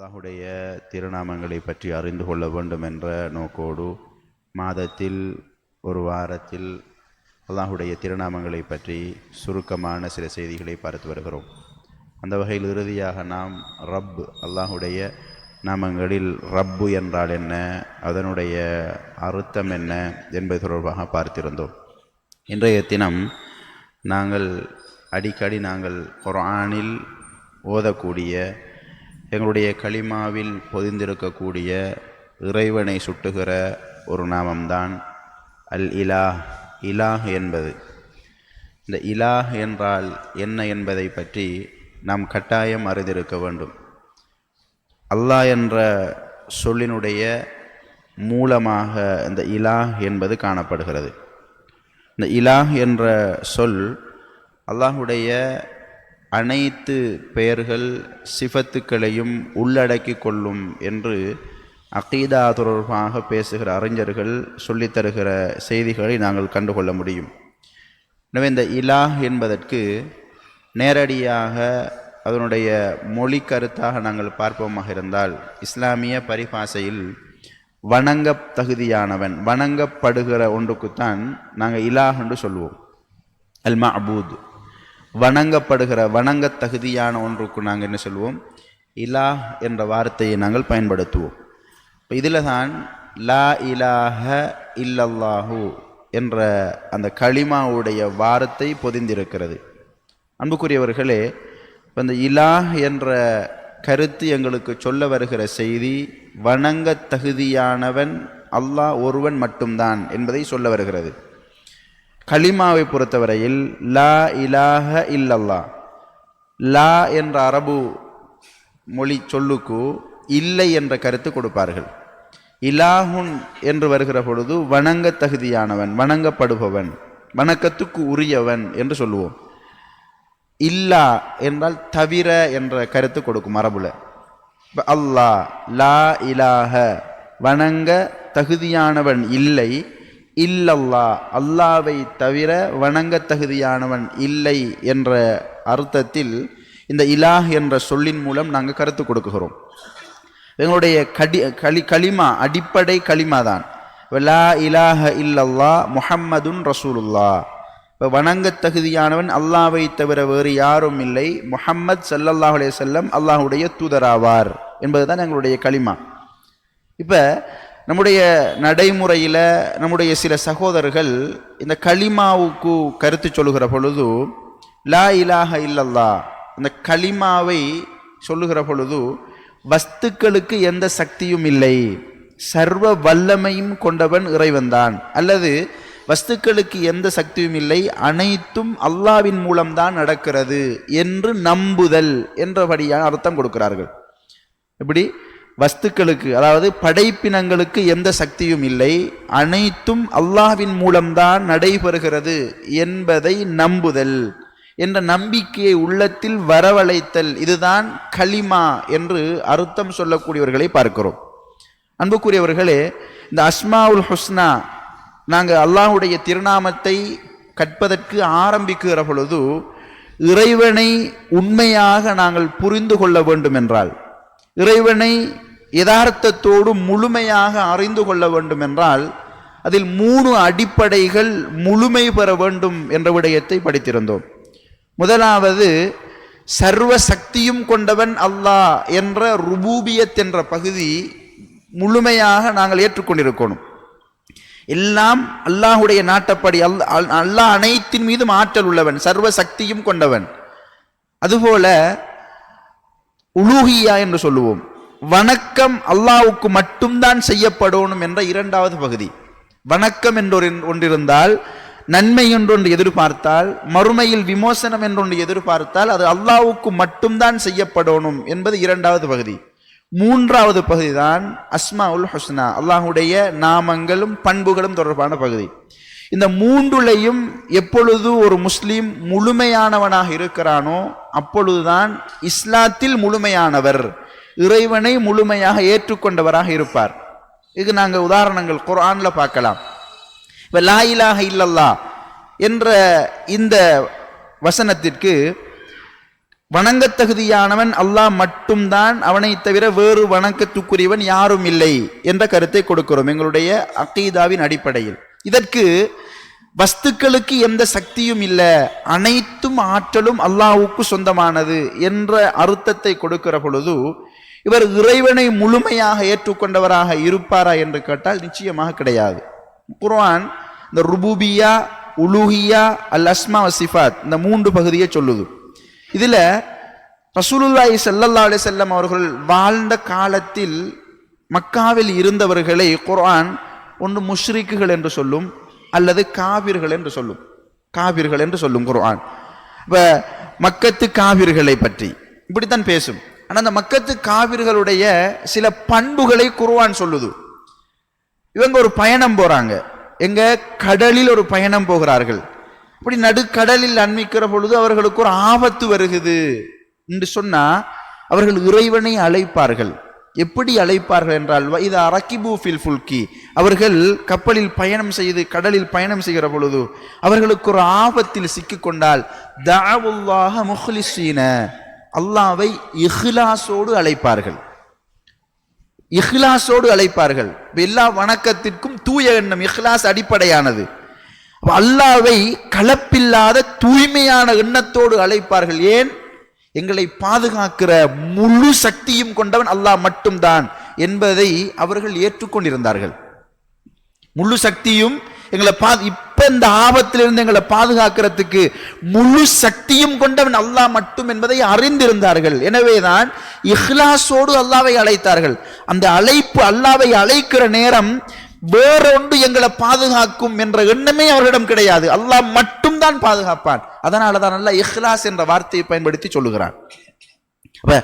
அல்லாஹுடைய திருநாமங்களை பற்றி அறிந்து கொள்ள வேண்டும் என்ற நோக்கோடு மாதத்தில் ஒரு வாரத்தில் அல்லாஹுடைய திருநாமங்களை பற்றி சுருக்கமான சில செய்திகளை பார்த்து வருகிறோம். அந்த வகையில் இறுதியாக நாம் ரப் அல்லாஹுடைய நாமங்களில் ரப்பு என்றால் என்ன அதனுடைய அர்த்தம் என்ன என்பது தொடர்பாக பார்த்திருந்தோம். இன்றைய தினம் நாங்கள் அடிக்கடி நாங்கள் குரானில் ஓதக்கூடிய எங்களுடைய களிமாவில் பொதிந்திருக்கக்கூடிய இறைவனை சுட்டுகிற ஒரு நாமம்தான் அல் இலாஹ். இலாஹ் என்பது. இந்த இலாஹ் என்றால் என்ன என்பதை பற்றி நாம் கட்டாயம் அறிந்திருக்க வேண்டும். அல்லாஹ் என்ற சொல்லினுடைய மூலமாக இந்த இலாஹ் என்பது காணப்படுகிறது. இந்த இலாஹ் என்ற சொல் அல்லாஹுடைய அனைத்து பெயர்கள் சிஃபத்துக்களையும் உள்ளடக்கி கொள்ளும் என்று அகீதா தொடர்பாக பேசுகிற அறிஞர்கள் சொல்லித்தருகிற செய்திகளை நாங்கள் கண்டுகொள்ள முடியும். எனவே இந்த இலாஹ் என்பதற்கு நேரடியாக அதனுடைய மொழி கருத்தாக நாங்கள் பார்ப்போமாக இருந்தால் இஸ்லாமிய பரிபாசையில் வணங்க தகுதியானவன் வணங்கப்படுகிற ஒன்றுக்குத்தான் நாங்கள் இலாஹ் என்று சொல்லுவோம் அல் மஅபூத் வணங்கப்படுகிற வணங்க தகுதியான ஒன்றுக்கு நாங்கள் என்ன சொல்லுவோம்? இலா என்ற வார்த்தையை நாங்கள் பயன்படுத்துவோம். இப்போ இதில் தான் லா இலாஹ இல்லல்லாஹு என்ற அந்த களிமாவுடைய வார்த்தை பொதிந்திருக்கிறது. அன்புக்குரியவர்களே இப்போ இந்த இலாஹ் என்ற கருத்து எங்களுக்கு சொல்ல வருகிற செய்தி வணங்க தகுதியானவன் அல்லாஹ் ஒருவன் மட்டும்தான் என்பதை சொல்ல வருகிறது. கலிமாவை பொறுத்தவரையில் லா இலாஹ இல்லல்லா லா என்ற அரபு மொழி சொல்லுக்கு இல்லை என்ற கருத்து கொடுப்பார்கள். இலாஹுன் என்று வருகிற பொழுது வணங்க தகுதியானவன் வணங்கப்படுபவன் வணக்கத்துக்கு உரியவன் என்று சொல்லுவோம். இல்லா என்றால் தவிர என்ற கருத்து கொடுக்கும் மரபுல இப்போ அல்லாஹ் லா இலாஹ வணங்க தகுதியானவன் இல்லை இல்லல்லா அல்லாவை தவிர வணங்க தகுதியானவன் இல்லை என்ற அர்த்தத்தில் இந்த இலாஹ் என்ற சொல்லின் மூலம் நாங்கள் கருத்து கொடுக்குகிறோம். எங்களுடைய கடி களி களிமா அடிப்படை களிமா தான் லா இலாஹ இல்லல்லா முஹம்மதுன் ரசூலுல்லா. இப்போ வணங்க தகுதியானவன் அல்லாவை தவிர வேறு யாரும் இல்லை. முஹம்மத் சல்லல்லாஹ் செல்லம் அல்லாஹுடைய தூதராவார் என்பது தான் எங்களுடைய களிமா. இப்போ நம்முடைய நடைமுறையில் நம்முடைய சில சகோதரர்கள் இந்த களிமாவுக்கு கருத்து சொல்லுகிற பொழுது லா இலாக இல்லல்லா இந்த களிமாவை சொல்லுகிற பொழுது வஸ்துக்களுக்கு எந்த சக்தியும் இல்லை. சர்வ வல்லமையும் கொண்டவன் இறைவன்தான். அல்லது வஸ்துக்களுக்கு எந்த சக்தியும் இல்லை அனைத்தும் அல்லாவின் மூலம்தான் நடக்கிறது என்று நம்புதல் என்றபடியான அர்த்தம் கொடுக்கிறார்கள். எப்படி? வஸ்துக்களுக்கு அதாவது படைப்பினங்களுக்கு எந்த சக்தியும் இல்லை. அனைத்தும் அல்லாஹ்வின் மூலம்தான் நடைபெறுகிறது என்பதை நம்புதல் என்ற நம்பிக்கையை உள்ளத்தில் வரவழைத்தல். இதுதான் களிமா என்று அர்த்தம் சொல்லக்கூடியவர்களை பார்க்கிறோம். அன்புக்குரியவர்களே இந்த அஸ்மாவுல் ஹுஸ்னா நாங்கள் அல்லாஹுடைய திருநாமத்தை கற்பதற்கு ஆரம்பிக்கிற பொழுது இறைவனை உண்மையாக நாங்கள் புரிந்து கொள்ள வேண்டும் என்றால் இறைவனை யதார்த்தத்தோடு முழுமையாக அறிந்து கொள்ள வேண்டும் என்றால் அதில் மூணு அடிப்படைகள் முழுமை பெற வேண்டும் என்ற விடயத்தை படித்திருந்தோம். முதலாவது சர்வ சக்தியும் கொண்டவன் அல்லாஹ் என்ற ருபூபியத் என்ற பகுதி முழுமையாக நாங்கள் ஏற்றுக்கொண்டிருக்கணும். எல்லாம் அல்லாஹுடைய நாட்டப்படி அல் அல்லாஹ் அனைத்தின் மீதும் ஆற்றல் உள்ளவன் சர்வ சக்தியும் கொண்டவன். அதுபோல உலூகியா என்று சொல்லுவோம். வணக்கம் அல்லாவுக்கு மட்டும்தான் செய்யப்படணும் என்ற இரண்டாவது பகுதி. வணக்கம் என்றொரு ஒன்றிருந்தால் நன்மை என்றொன்று எதிர்பார்த்தால் மறுமையில் விமோசனம் என்றொன்று எதிர்பார்த்தால் அது அல்லாவுக்கு மட்டும்தான் செய்யப்படணும் என்பது இரண்டாவது பகுதி. மூன்றாவது பகுதி தான் அஸ்மா உல் ஹுஸ்னா அல்லாஹுடைய நாமங்களும் பண்புகளும் தொடர்பான பகுதி. இந்த மூன்றுலையும் எப்பொழுது ஒரு முஸ்லீம் முழுமையானவனாக இருக்கிறானோ அப்பொழுதுதான் இஸ்லாத்தில் முழுமையானவர். இறைவனை முழுமையாக ஏற்றுக்கொண்டவராக இருப்பார். இது நாங்கள் உதாரணங்கள் குரானில் பார்க்கலாம். இப்போ லா இல்லல்லா என்ற இந்த வசனத்திற்கு வணங்கத் தகுதியானவன் அல்லாஹ் மட்டும்தான் அவனை தவிர வேறு வணக்கத்துக்குரியவன் யாரும் இல்லை என்ற கருத்தை கொடுக்கிறோம் எங்களுடைய அக்கீதாவின் அடிப்படையில். இதற்கு வஸ்துக்களுக்கு எந்த சக்தியும் இல்லை அனைத்தும் ஆற்றலும் அல்லாஹுக்கு சொந்தமானது என்ற அர்த்தத்தை கொடுக்கிற பொழுது இவர் இறைவனை முழுமையாக ஏற்றுக்கொண்டவராக இருப்பாரா என்று கேட்டால் நிச்சயமாக கிடையாது. குர்ஆன் இந்த ருபூபியா உலுஹியா அல் அஸ்மா வசிஃபாத் இந்த மூன்று பகுதியை சொல்லுது. இதில் ரசூலுல்லாஹி ஸல்லல்லாஹு அலி செல்லம் அவர்கள் வாழ்ந்த காலத்தில் மக்காவில் இருந்தவர்களை குர்ஆன் ஒன்று முஷ்ரிக்குகள் என்று சொல்லும் அல்லது காவிர்கள் என்று சொல்லும். காவிர்கள் என்று சொல்லும் குர்ஆன். இப்போ மக்கத்து காவிர்களை பற்றி இப்படித்தான் பேசும். ஆனால் அந்த மக்கத்து காவிர்களுடைய சில பண்புகளை குருவான் சொல்லுது. இவங்க ஒரு பயணம் போகிறாங்க எங்க கடலில் ஒரு பயணம் போகிறார்கள். இப்படி நடுக்கடலில் அண்மிக்கிற பொழுது அவர்களுக்கு ஒரு ஆபத்து வருகிறது என்று சொன்னால் அவர்கள் இறைவனை அழைப்பார்கள். எப்படி அழைப்பார்கள் என்றால் இது அரக்கிபு ஃபில் ஃபுல்கி. அவர்கள் கப்பலில் பயணம் செய்து கடலில் பயணம் செய்கிற பொழுது அவர்களுக்கு ஒரு ஆபத்தில் சிக்கிக்கொண்டால் தாவுல்லாக முஹ்லிசீன. அல்லாவை இஹ்லாசோடு அழைப்பார்கள். இஹ்லாசோடு அழைப்பார்கள். எல்லா வணக்கத்திற்கும் தூய எண்ணம் இஹ்லாஸ் அடிப்படையானது. அல்லாவை கலப்பில்லாத தூய்மையான எண்ணத்தோடு அழைப்பார்கள். ஏன்? எங்களை பாதுகாக்கிற முழு சக்தியும் கொண்டவன் அல்லாஹ் மட்டும்தான் என்பதை அவர்கள் ஏற்றுக்கொண்டிருந்தார்கள். முழு சக்தியும் எங்களை பா இப்ப இந்த ஆபத்திலிருந்து எங்களை பாதுகாக்கிறதுக்கு முழு சக்தியும் கொண்டவன் அல்லாஹ் மட்டும் என்பதை அறிந்திருந்தார்கள். எனவேதான் இஹ்லாஸோடு அல்லாவை அழைத்தார்கள். அந்த அழைப்பு அல்லாவை அழைக்கிற நேரம் வேறொன்று எங்களை பாதுகாக்கும் என்ற எண்ணமே அவர்களிடம் கிடையாது. அல்லாஹ் மட்டும்தான் பாதுகாப்பான். அதனால தான் அல்லாஹ் இஹ்லாஸ் என்ற வார்த்தையை பயன்படுத்தி சொல்லுகிறான். அப்ப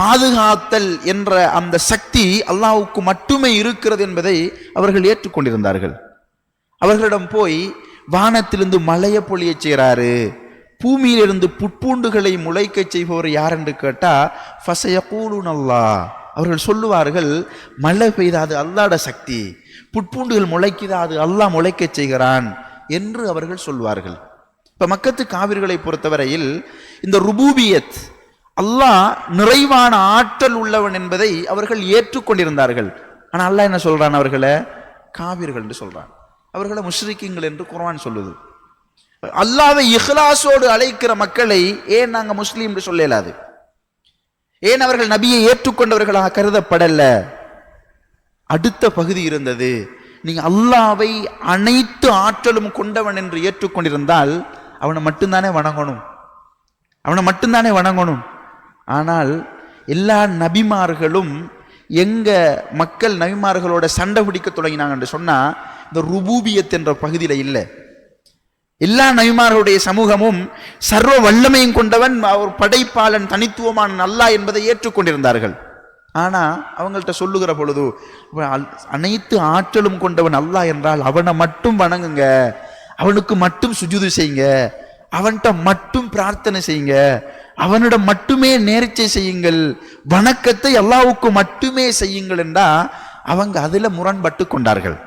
பாதுகாத்தல் என்ற அந்த சக்தி அல்லாவுக்கு மட்டுமே இருக்கிறது என்பதை அவர்கள் ஏற்றுக்கொண்டிருந்தார்கள். அவர்களிடம் போய் வானத்திலிருந்து மழையை பொழிய செய்கிறாரு. பூமியிலிருந்து புட்பூண்டுகளை முளைக்கச் செய்பவர் யார் என்று ஃபசைய ஃபசயகூலுன் அல்லாஹ் அவர்கள் சொல்லுவார்கள் மழை பெய்தாது அல்லாட சக்தி. புட்பூண்டுகள் முளைக்குதாது அல்லாஹ் முளைக்கச் செய்கிறான். என்று அவர்கள் சொல்வார்கள். இப்போ மக்கத்து காவிர்களை பொறுத்தவரையில் இந்த ருபூபியத் அல்லாஹ் நிறைவான ஆற்றல் உள்ளவன் என்பதை அவர்கள் ஏற்றுக்கொண்டிருந்தார்கள். ஆனால் அல்லாஹ் என்ன சொல்கிறான் அவர்களை? காவிர்கள் என்று சொல்கிறான் அவர்களை முஷ்ரிக்குங்கள் என்று குர்வான் சொல்லுது. அல்லாவை இஹ்லாஸோடு அழைக்கிற மக்களை ஏன் நாங்க முஸ்லீம் என்று சொல்ல இயலாது ஏன் அவர்கள் நபியை ஏற்றுக்கொண்டவர்களாக கருதப்படல? அடுத்த பகுதி இருந்தது நீங்க அல்லாவை அனைத்து ஆற்றலும் கொண்டவன் என்று ஏற்றுக்கொண்டிருந்தால் அவனை மட்டும்தானே வணங்கணும். அவனை மட்டும்தானே வணங்கணும். ஆனால் எல்லா நபிமார்களும் எங்க மக்கள் நபிமார்களோட சண்டை பிடிக்க தொடங்கினாங்க என்று சொன்னா இந்த ருபூபியத் என்ற பகுதியில் இல்லை. எல்லா நபிமார்களுடைய சமூகமும் சர்வ வல்லமையும் கொண்டவன் அவர் படைப்பாளன் தனித்துவமான அல்லா என்பதை ஏற்றுக்கொண்டிருந்தார்கள். ஆனால் அவங்கள்ட்ட சொல்லுகிற பொழுது அனைத்து ஆற்றலும் கொண்டவன் அல்லா என்றால் அவனை மட்டும் வணங்குங்க. அவனுக்கு மட்டும் சுஜுது செய்யுங்க. அவன்கிட்ட மட்டும் பிரார்த்தனை செய்யுங்க. அவனிடம் மட்டுமே நேர்ச்சை செய்யுங்கள். வணக்கத்தை அல்லாவுக்கு மட்டுமே செய்யுங்கள் என்றா அவங்க அதில் முரண்பட்டு கொண்டார்கள்.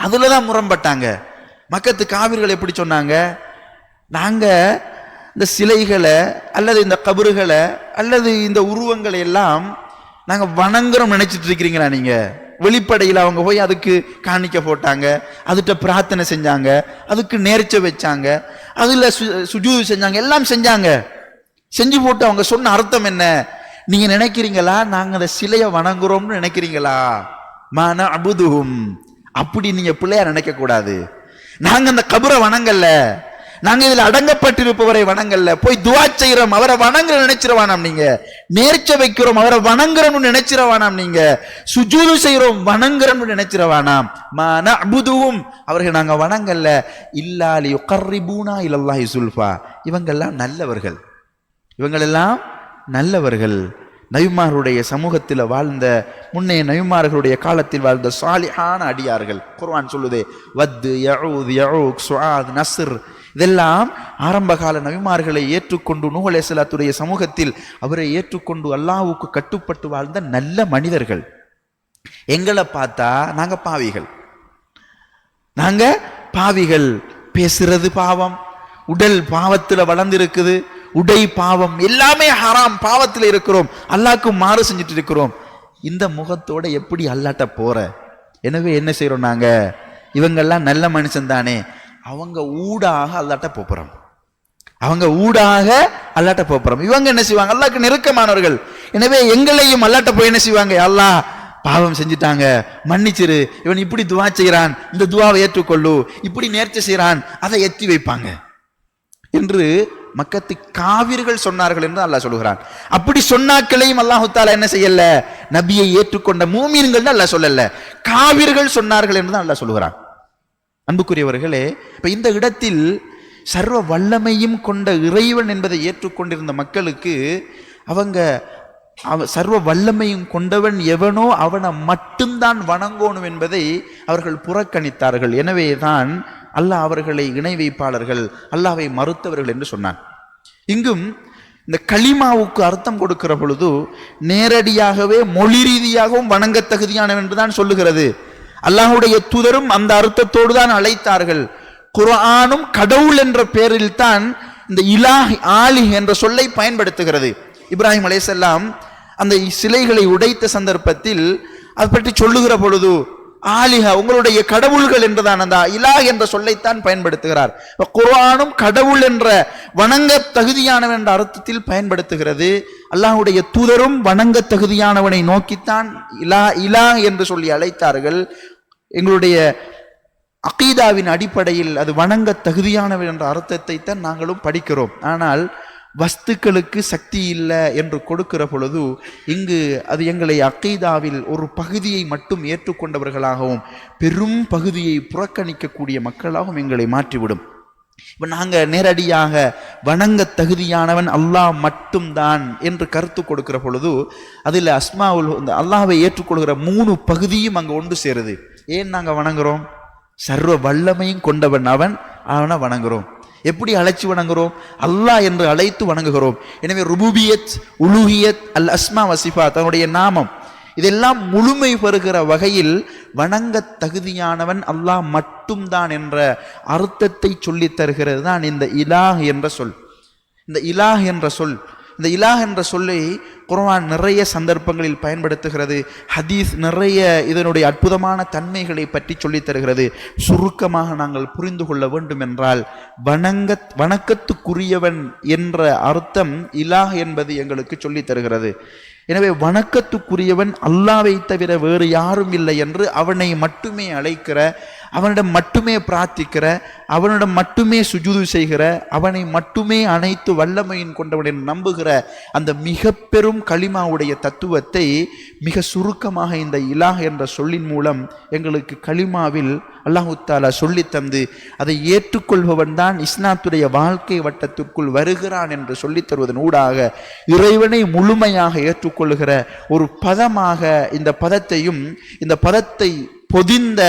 அதில் தான் முரண்பட்டாங்க. மக்கத்து காவிர்கள் எப்படி சொன்னாங்க? நாங்கள் இந்த சிலைகளை அல்லது இந்த கபறுகளை அல்லது இந்த உருவங்களை எல்லாம் நாங்கள் வணங்குறோம் நினைச்சிட்டு இருக்கிறீங்களா நீங்கள் வெளிப்படையில் அவங்க போய் அதுக்கு காணிக்க போட்டாங்க அதுகிட்ட பிரார்த்தனை செஞ்சாங்க அதுக்கு நேர்ச்ச வச்சாங்க அதில் சு- சுஜூது செஞ்சாங்க எல்லாம் செஞ்சாங்க. செஞ்சு போட்டு அவங்க சொன்ன அர்த்தம் என்ன? நீங்கள் நினைக்கிறீங்களா நாங்கள் அந்த சிலையை வணங்குறோம்னு நினைக்கிறீங்களா? மன அபுதுகும் அப்படி நீங்க பிள்ளையார் நினைக்க கூடாது. நாங்க அந்த கபரை வணங்கல்ல நாங்க இதுல அடங்கப்பட்டிருப்பவரை வணங்கல்ல போய் துவா செய்யறோம் அவரை வணங்குற நினைச்சிருவானாம் நீங்க. நேர்ச்ச வைக்கிறோம். அவரை வணங்குறோம்னு நினைச்சிருவானாம் நீங்க. சுஜூது செய்யறோம் வணங்குறோம்னு நினைச்சிருவானாம். மான அபுதுவும் அவர்கள் நாங்க வணங்கல்ல. இல்லாலி கர்ரிபூனா இல்லல்லாஹி சுல்ஃபா. இவங்கெல்லாம் நல்லவர்கள். இவங்களெல்லாம் நல்லவர்கள். நபிமார்களுடைய சமூகத்தில் வாழ்ந்த முன்னைய நபிமார்களுடைய காலத்தில் வாழ்ந்த சாலிஹான அடியார்கள். குர்வான் சொல்லுதே வத்து யஊத் யஊக் சுஆத் நஸ்ர். இதெல்லாம் ஆரம்பகால நவிமார்களை நபிமார்களை ஏற்றுக்கொண்டு நூகலே சலாத்துடைய சமூகத்தில் அவரை ஏற்றுக்கொண்டு அல்லாவுக்கு கட்டுப்பட்டு வாழ்ந்த நல்ல மனிதர்கள். எங்களை பார்த்தா நாங்கள் பாவிகள். நாங்கள் பாவிகள். பேசுறது பாவம். உடல் பாவத்தில் வளர்ந்திருக்குது. உடை பாவம் எல்லாமே ஹராம் பாவத்தில் இருக்கிறோம். அல்லாக்கும் மாறு செஞ்சுட்டு இருக்கிறோம். இந்த முகத்தோட எப்படி அல்லாட்ட போற? எனவே என்ன செய்யறோம் நாங்க? இவங்கெல்லாம் நல்ல மனுஷன் தானே. அவங்க ஊடாக அல்லாட்ட போறோம் அவங்க ஊடாக அல்லாட்ட போறோம் இவங்க என்ன செய்வாங்க? அல்லாக்கு நெருக்கமானவர்கள். எனவே எங்களையும் அல்லாட்ட போய் என்ன செய்வாங்க? அல்லாஹ் பாவம் செஞ்சுட்டாங்க. மன்னிச்சிரு. இவன் இப்படி துவா செய்கிறான் இந்த துவாவை ஏற்றுக்கொள்ளு. இப்படி நேர்ச்சி செய்கிறான் அதை எத்தி வைப்பாங்க. என்று மக்கத்து காவிர்கள் சொன்னார்கள் என்று அல்லாஹ் சொல்லுகிறான். அப்படி சொன்னாக்களையும் அல்லாஹு தாலா என்ன செய்யல? நபியை ஏற்றுக்கொண்ட மூமீன்கள் அல்லாஹ் சொல்லல. காவிர்கள் சொன்னார்கள் என்று தான் அல்லாஹ் சொல்லுகிறான். அன்புக்குரியவர்களே இப்ப இந்த இடத்தில் சர்வ வல்லமையும் கொண்ட இறைவன் என்பதை ஏற்றுக்கொண்டிருந்த மக்களுக்கு அவங்க அவ சர்வ வல்லமையும் கொண்டவன் எவனோ அவனை மட்டும்தான் வணங்கணும் என்பதை அவர்கள் புறக்கணித்தார்கள். எனவே தான் அல்லாஹ் அவர்களை இணை வைப்பாளர்கள் அல்லாவை மறுத்தவர்கள் என்று சொன்னான். இங்கும் இந்த களிமாவுக்கு அர்த்தம் கொடுக்கிற பொழுது நேரடியாகவே மொழி ரீதியாகவும் வணங்க தகுதியானவன் என்றுதான் சொல்லுகிறது. அல்லாஹுடைய தூதரும் அந்த அர்த்தத்தோடு தான் அழைத்தார்கள். குரானும் கடவுள் என்ற பெயரில் தான் இந்த இலாஹ் ஆலி என்ற சொல்லை பயன்படுத்துகிறது. இப்ராஹிம் அலேசல்லாம் அந்த சிலைகளை உடைத்த சந்தர்ப்பத்தில் அது பற்றி சொல்லுகிற பொழுது ஆலிஹா உங்களுடைய கடவுள்கள் என்றுதான் அந்த இலா என்ற சொல்லைத்தான் பயன்படுத்துகிறார். குர்ஆனும் கடவுள் என்ற வணங்க தகுதியானவன் என்ற அர்த்தத்தில் பயன்படுத்துகிறது. அல்லாஹ்வுடைய தூதரும் வணங்க தகுதியானவனை நோக்கித்தான் இலா இலா என்று சொல்லி அழைத்தார்கள். எங்களுடைய அகீதாவின் அடிப்படையில் அது வணங்க தகுதியானவன் என்ற அர்த்தத்தை தான் நாங்களும் படிக்கிறோம். ஆனால் வஸ்துக்களுக்கு சக்தி இல்லை என்று கொடுக்கிற பொழுது இங்கு அது எங்களை அக்கைதாவில் ஒரு பகுதியை மட்டும் ஏற்றுக்கொண்டவர்களாகவும் பெரும் பகுதியை புறக்கணிக்கக்கூடிய மக்களாகவும் எங்களை மாற்றிவிடும். இப்போ நாங்கள் நேரடியாக வணங்க தகுதியானவன் அல்லாஹ் மட்டும்தான் என்று கருத்து கொடுக்கிற பொழுது அதில் அஸ்மாவுல் இந்த அல்லாஹை ஏற்றுக்கொள்கிற மூணு பகுதியும் அங்கே ஒன்று சேருது. ஏன் நாங்கள் வணங்குறோம்? சர்வ வல்லமையும் கொண்டவன் அவன் அவனை வணங்குறோம். எப்படி அழைச்சு வணங்குகிறோம் அல்லாஹ் என்று அழைத்து வணங்குகிறோம். எனவே ருபூபியத் உலுஹியத் அல் அஸ்மா வசிஃபா தன்னுடைய நாமம். இதெல்லாம் முழுமை பெறுகிற வகையில் வணங்க தகுதியானவன் அல்லாஹ் மட்டும்தான் என்ற அர்த்தத்தை சொல்லித் தருகிறது தான் இந்த இலாஹ் என்ற சொல். இந்த இலாஹ் என்ற சொல். இந்த இலாஹ் என்ற சொல்லை குர்ஆன் நிறைய சந்தர்ப்பங்களில் பயன்படுத்துகிறது. ஹதீஸ் நிறைய இதனுடைய அற்புதமான தன்மைகளை பற்றி சொல்லித் தருகிறது. சுருக்கமாக நாங்கள் புரிந்து கொள்ள வேண்டும் என்றால் வணங்க வணக்கத்துக்குரியவன் என்ற அர்த்தம் இலாஹ் என்பது எங்களுக்கு சொல்லித் தருகிறது. எனவே வணக்கத்துக்குரியவன் அல்லாவை தவிர வேறு யாரும் இல்லை என்று அவனை மட்டுமே அழைக்கிற அவனிடம் மட்டுமே பிரார்த்திக்கிற அவனிடம் மட்டுமே சுஜூது செய்கிற அவனை மட்டுமே அனைத்து வல்லமையின் கொண்டவனை நம்புகிற அந்த மிக பெரும் களிமாவுடைய தத்துவத்தை மிக சுருக்கமாக இந்த இலாஹ் என்ற சொல்லின் மூலம் எங்களுக்கு களிமாவில் அல்லாஹு தாலா சொல்லித் தந்து அதை ஏற்றுக்கொள்பவன் தான் இஸ்லாத்துடைய வாழ்க்கை வட்டத்துக்குள் வருகிறான் என்று சொல்லித் தருவதன் ஊடாக இறைவனை முழுமையாக ஏற்றுக்கொள்கிற ஒரு பதமாக இந்த பதத்தையும் இந்த பதத்தை பொதிந்த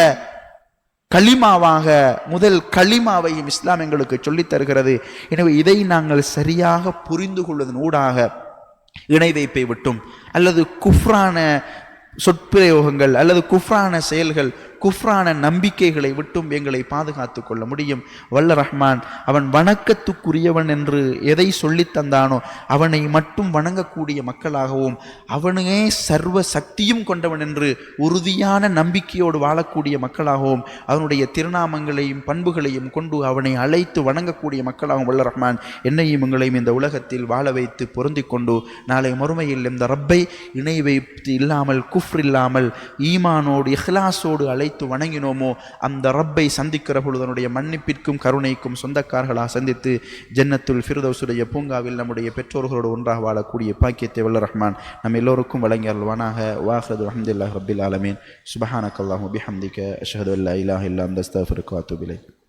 களிமாவாக முதல் களிமாவையும் இஸ்லாம் எங்களுக்கு சொல்லித் தருகிறது. எனவே இதை நாங்கள் சரியாக புரிந்து கொள்வதன் ஊடாக இணை வைப்பை விட்டும். அல்லது குஃப்ரான சொற்பிரயோகங்கள் அல்லது குஃப்ரான செயல்கள் குஃப்ரான நம்பிக்கைகளை விட்டும் எங்களை பாதுகாத்து கொள்ள முடியும். வல்ல ரஹ்மான் அவன் வணக்கத்துக்குரியவன் என்று எதை சொல்லி தந்தானோ அவனை மட்டும் வணங்கக்கூடிய மக்களாகவும் அவனே சர்வ சக்தியும் கொண்டவன் என்று உறுதியான நம்பிக்கையோடு வாழக்கூடிய மக்களாகவும் அவனுடைய திருநாமங்களையும் பண்புகளையும் கொண்டு அவனை அழைத்து வணங்கக்கூடிய மக்களாகவும் வல்ல ரஹ்மான் என்னையும் எங்களையும் இந்த உலகத்தில் வாழ வைத்து பொருந்தி கொண்டு நாளை மறுமையில் இந்த ரப்பை இணை வைத்து இல்லாமல் குஃப்ர் இல்லாமல் ஈமானோடு இஹ்லாஸோடு அழைத்து வணங்கினோமோ அந்த ரப்பை சந்திக்கிற பொழுது அதனுடைய மன்னிப்பிற்கும் கருணைக்கும் சொந்தக்காரர்களாக சந்தித்து ஜன்னத்துல் ஃபிர்தவுசுடைய பூங்காவில் நம்முடைய பெற்றோர்களோடு ஒன்றாக வாழக்கூடிய பாக்கியத்தை வல்ல ரஹ்மான் நம்ம எல்லோருக்கும் வழங்கி அல்வானாக வாஹது அஹமதுல்லாஹ் ரபில் ஆலமீன். சுபஹானக் அல்லாஹு பிஹம்திக. அஷ்ஹது அல்லா இலாஹ் இல்லா அந்த